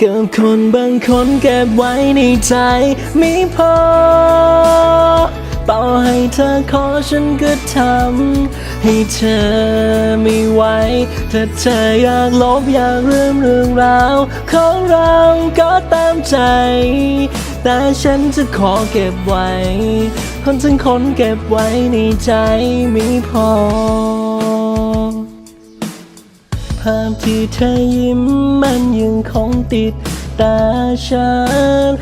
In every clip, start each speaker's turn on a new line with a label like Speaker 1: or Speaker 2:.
Speaker 1: กับคนบางคนเก็บไว้ในใจไม่พอต่อให้เธอขอฉันก็ทำให้เธอไม่ไหวถ้าเธออยากลบอยากลืมเรื่องราวของเราก็ตามใจ แต่ฉันจะขอเก็บไว้ คนทั้งคนเก็บไว้ในใจไม่พอาพที่เธอยิ้มมันยังคงติดตาฉัน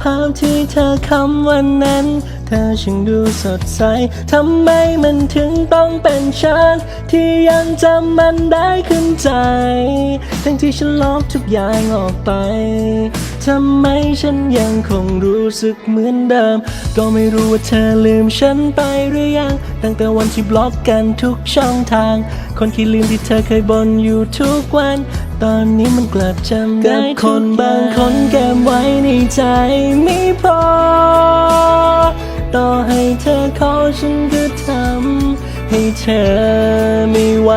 Speaker 1: ภาพที่เธอคำวันนั้น เธอช่างดูสดใส ทำไมมันถึงต้องเป็นฉัน ที่ยังจำมันได้ขึ้นใจ ทั้งที่ฉันลบทุกอย่างออกไป ทำไมฉันยังคงรู้สึกเหมือนเดิม ก็ไม่รู้ว่าเธอลืมฉันไปหรือยัง ตั้งแต่วันที่บล็อกกันทุกช่องทาง คนที่ลืมที่เธอเคยบ่นอยู่ทุกวัน ตอนนี้มันกลับจำได้กับคนบางคนเก็บไว้ในใจไม่พอต่อ เธอไม่ไหว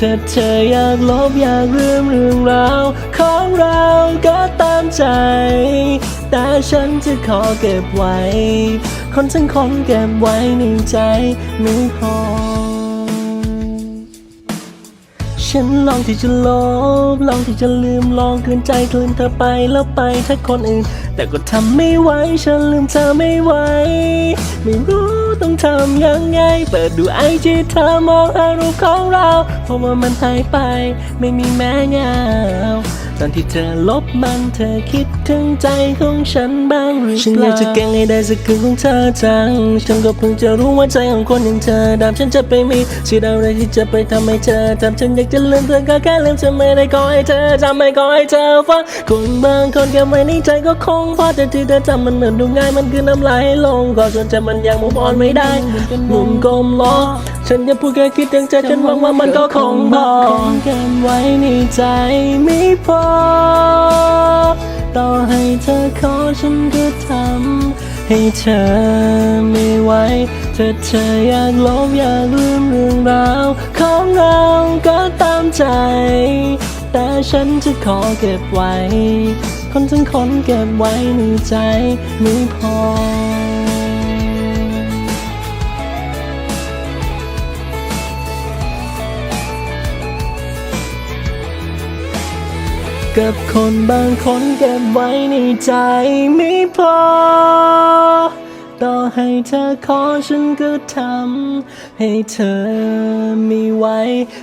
Speaker 1: ถ้าเธออยากลบอยากลืมเรื่องราว ของเราก็ตามใจ แต่ฉันจะขอเก็บไว้ คนทั้งคนเก็บไว้ในใจไม่พอ ฉันลองที่จะลบ ลองที่จะลืมลองคืนใจคืนเธอไปแล้วไปถ้าคนอื่น แต่ก็ทำไม่ไหวฉันลืมเธอไม่ไหว ไม่รู้ต้องทำยังไง เปิดดูไอจีเธอมองหารูปของเรา เพราะว่ามันหายไป ไม่มีแม้เงา ตอนที่เธอลบมันเธอคิดถึงใจของฉันบ้างหรือเปล่าฉันอยากจะแกล้งให้ได้สักคืนของเธอจังฉันก็เพิ่งจะรู้ว่าใจของคนอย่างเธอดำฉันจะไปมีสิ่งอะไรที่จะไปทำให้เธอทำฉันอยากจะลืมเธอก็แค่ลืมฉันไม่ได้ขอให้เธอจำไม่ขอให้เธอฟังคนบางคนเก็บไว้ในใจก็คงพอแต่ที่เธอทำมันเหมือนดูง่ายมันคือน้ำลายลงก็ส่วนจมันยังมุมอ่อนไม่ได้มุนกลมล้อ ฉันจะพูดแค่คิดถึงใจฉันหวังว่ามันก็คงพอเก็บไว้ในใจไม่พอ ต่อให้เธอขอฉันก็ทำให้เธอไม่ไหวถ้าเธออยากลบอยากลืมเรื่องราวของเราก็ตามใจ แต่ฉันจะขอเก็บไว้ คนทั้งคนเก็บไว้ในใจไม่พอ กับคนบางคนเก็บไว้ในใจไม่พอ ต่อให้เธอขอฉันก็ทำให้เธอไม่ไหว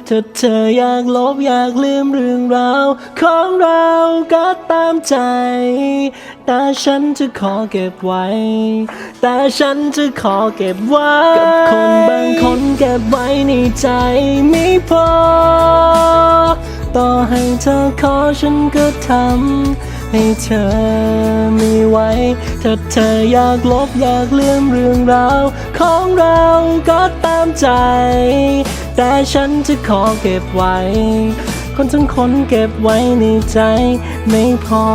Speaker 1: ถ้าเธออยากลบอยากลืมเรื่องราวของเราก็ตามใจ แต่ฉันจะขอเก็บไว้ แต่ฉันจะขอเก็บไว้ กับคนบางคนเก็บไว้ในใจไม่พอ ให้เธอขอฉันก็ทำให้เธอไม่ไหวถ้าเธออยากลบอยากลืมเรื่องราวของเราก็ตามใจ แต่ฉันจะขอเก็บไว้ คนทั้งคนเก็บไว้ในใจไม่พอ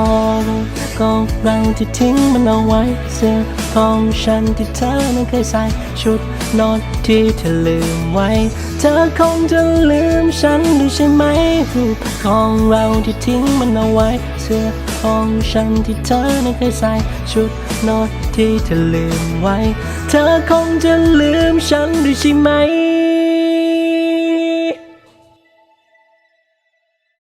Speaker 1: ก็เราที่ทิ้งมันเอาไว้ เสื้อของฉันที่เธอนั้นเคยใส่ ชุดนอนที่เธอลืมไว้ เธอคงจะลืมฉันด้วยใช่ไหมรูปของเราที่ทิ้งมันเอาไว้ เสื้อของฉันที่เธอนั้นเคยใส่ ชุดนอนที่เธอลืมไว้ เธอคงจะลืมฉันด้วยใช่ไหม